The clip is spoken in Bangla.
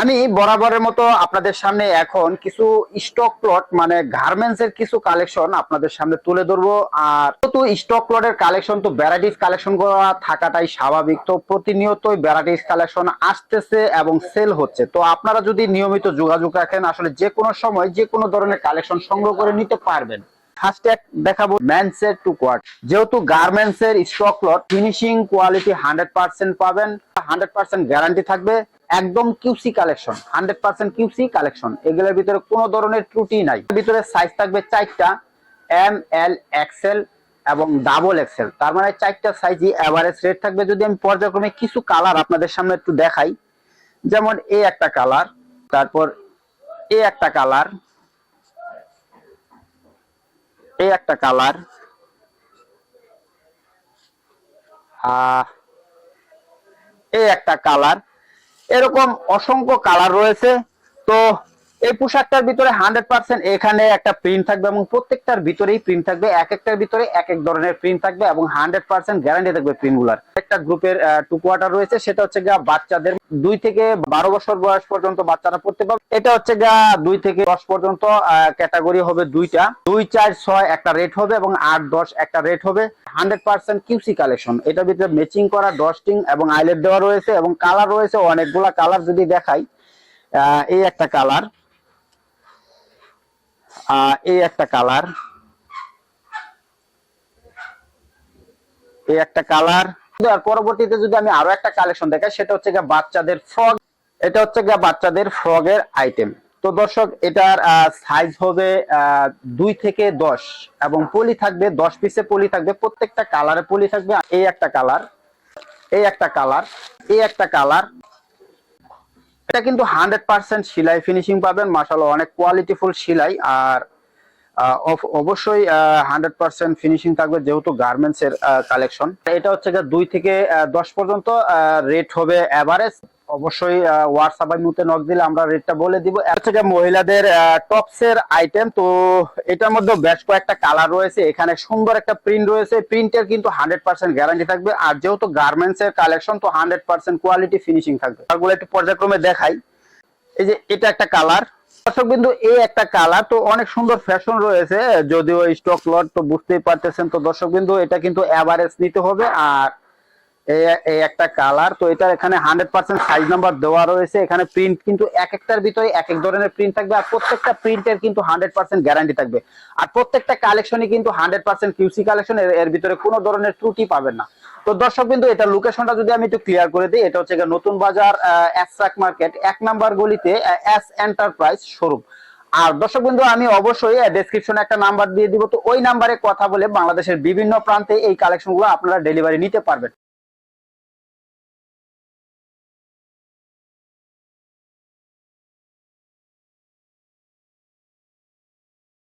আমি বরাবরের মতো আপনাদের সামনে এখন কিছু স্টক প্লট মানে গার্মেন্টস এর কিছু কালেকশন আপনাদের সামনে তুলে ধরবো। আর তো স্টক প্লটের কালেকশন তো ভ্যারাইটিস কালেকশন করা থাকাটাই স্বাভাবিক। তো প্রতিনিয়তই ভ্যারাইটিস কালেকশন আসতেছে এবং সেল হচ্ছে। তো আপনারা যদি নিয়মিত যোগাযোগ রাখেন, আসলে যে কোনো সময় যে কোনো ধরনের কালেকশন সংগ্রহ করে নিতে পারবেন। ফার্স্ট এক দেখাবো মেন্স টু কোয়ার্ট যেহেতু গার্মেন্টস এর stock lot finishing quality hundred percent পাবেন হান্ড্রেড পার্সেন্ট গ্যারান্টি থাকবে। একদম QC collection hundred percent QC collection এগুলোর ভিতরে কোনো ধরনের ত্রুটি নাই। ভিতরে সাইজ থাকবে চারটা এম এল এক্সেল এবং ডাবল এক্সেল তার মানে চারটা সাইজই এভারেজ রেট থাকবে। যদি আমি পর্যায়ক্রমে কিছু কালার আপনাদের সামনে একটু দেখাই, যেমন এ একটা কালার তারপর এ একটা কালার এই একটা কালার এই একটা কালার এরকম অসংখ্য কালার রয়েছে। তো এই পোশাকটার ভিতরে হান্ড্রেড পার্সেন্ট এখানে একটা প্রিন্ট থাকবে এবং প্রত্যেকটার ভিতরেই প্রিন্ট থাকবে, এক একটার ভিতরে এক এক ধরনের প্রিন্ট থাকবে এবং হান্ড্রেড পার্সেন্ট গ্যারান্টি থাকবে প্রিন্টগুলার। একটা গ্রুপের টু কোয়ার্টার রয়েছে, সেটা হচ্ছে গা বাচ্চাদের দুই থেকে বারো বছর বয়স পর্যন্ত বাচ্চারা পড়তে পারবে। এটা হচ্ছে গা দুই থেকে দশ পর্যন্ত ক্যাটাগরি হবে দুইটা। দুই, চার, ছয় একটা রেট হবে এবং আট, দশ একটা রেট হবে। হান্ড্রেড পার্সেন্ট কিউসি কালেকশন এটার ভিতরে ম্যাচিং করা ডস্টিং এবং আইলেট দেওয়া রয়েছে এবং কালার রয়েছে, অনেকগুলা কালার যদি দেখাই এই একটা কালার এই একটা কালার এই একটা কালার আর পরবর্তীতে যদি আমি আরও একটা কালেকশন দেখাই, সেটা হচ্ছে গিয়ে বাচ্চাদের ফ্রক এটা হচ্ছে গিয়ে বাচ্চাদের ফ্রগের আইটেম তো দর্শক, এটার সাইজ হবে দুই থেকে দশ। এবং পলি থাকবে, দশ পিসে পলি থাকবে, প্রত্যেকটা কালারে পলি থাকবে। এই একটা কালার এই একটা কালার এই একটা কালার এটা কিন্তু হান্ড্রেড পার্সেন্ট সিলাই ফিনিশিং পাবেন। মাসাল অনেক কোয়ালিটিফুল সিলাই। আর অবশ্যই হান্ড্রেড পার্সেন্ট ফিনিশিং থাকবে যেহেতু গার্মেন্টস এর কালেকশন এটা হচ্ছে দুই থেকে দশ পর্যন্ত রেট হবে এভারেজ অবশ্যই হোয়াটসঅ্যাপ মুতে নক দিলে আমরা রেটটা বলে দিব। গিয়ে মহিলাদের টপস এর আইটেম তো এটার মধ্যে বেশ কয়েকটা কালার রয়েছে। এখানে সুন্দর একটা প্রিন্ট রয়েছে। প্রিন্টের কিন্তু হান্ড্রেড পার্সেন্ট গ্যারান্টি থাকবে। আর যেহেতু গার্মেন্টস এর কালেকশন তো হান্ড্রেড পার্সেন্ট কোয়ালিটি ফিনিশিং থাকবে। তারগুলো একটু পর্যায়ক্রমে দেখাই। এই যে, এটা একটা কালার দর্শক বিন্দু, এই একটা কালার তো অনেক সুন্দর ফ্যাশন রয়েছে। যদিও স্টক লট তো বুঝতেই পারতেছেন, তো দর্শক বিন্দু, এটা কিন্তু এভারেজ নিতে হবে। আর এই- একটা কালার, তো এখানে হান্ড্রেড পার্সেন্ট সাইজ নাম্বার দেওয়া রয়েছে। এখানে প্রিন্ট কিন্তু এক একটার ভিতরে এক এক ধরনের প্রিন্ট থাকবে আর প্রত্যেকটা প্রিন্টের কিন্তু হান্ড্রেড পার্সেন্ট গ্যারান্টি থাকবে। আর প্রত্যেকটা কালেকশনই কিন্তু হান্ড্রেড পার্সেন্ট কিউসি কালেকশন এর ভিতরে কোনো ধরনের ত্রুটি পাবেন না। তো দর্শক বিন্দু এটা লোকেশনটা যদি আমি একটু ক্লিয়ার করে দিই, এটা হচ্ছে নতুন বাজার অ্যাসট্রাক মার্কেট এক নাম্বার গলিতে এস এন্টারপ্রাইজ শোরুম আর দর্শক বন্ধু আমি অবশ্যই ডেসক্রিপশনে একটা নাম্বার দিয়ে দিব। তো ওই নাম্বারে কথা বলে বাংলাদেশের বিভিন্ন প্রান্তে এই কালেকশনগুলো আপনারা ডেলিভারি নিতে পারবেন।